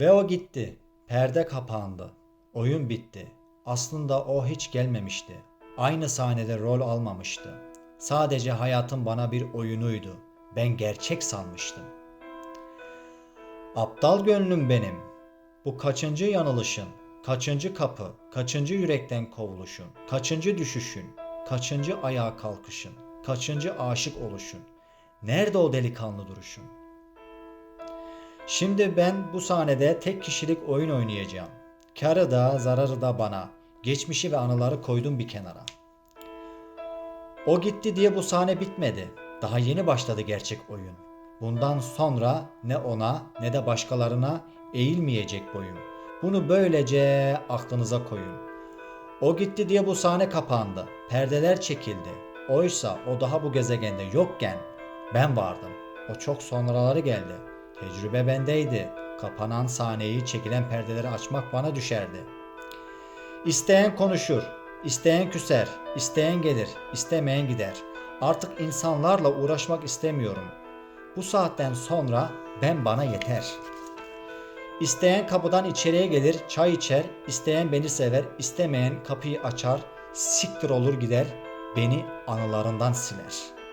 Ve o gitti. Perde kapandı. Oyun bitti. Aslında o hiç gelmemişti. Aynı sahnede rol almamıştı. Sadece hayatım bana bir oyunuydu. Ben gerçek sanmıştım. Aptal gönlüm benim. Bu kaçıncı yanılışın, kaçıncı kapı, kaçıncı yürekten kovuluşun, kaçıncı düşüşün, kaçıncı ayağa kalkışın, kaçıncı aşık oluşun. Nerede o delikanlı duruşun? Şimdi ben bu sahnede tek kişilik oyun oynayacağım. Karı da zararı da bana. Geçmişi ve anıları koydum bir kenara. O gitti diye bu sahne bitmedi. Daha yeni başladı gerçek oyun. Bundan sonra ne ona ne de başkalarına eğilmeyecek boyum. Bunu böylece aklınıza koyun. O gitti diye bu sahne kapandı. Perdeler çekildi. Oysa o daha bu gezegende yokken ben vardım. O çok sonraları geldi. Tecrübe bendeydi. Kapanan sahneyi, çekilen perdeleri açmak bana düşerdi. İsteyen konuşur, isteyen küser, isteyen gelir, istemeyen gider. Artık insanlarla uğraşmak istemiyorum. Bu saatten sonra ben bana yeter. İsteyen kapıdan içeriye gelir, çay içer, isteyen beni sever, istemeyen kapıyı açar, siktir olur gider, beni anılarından siler.''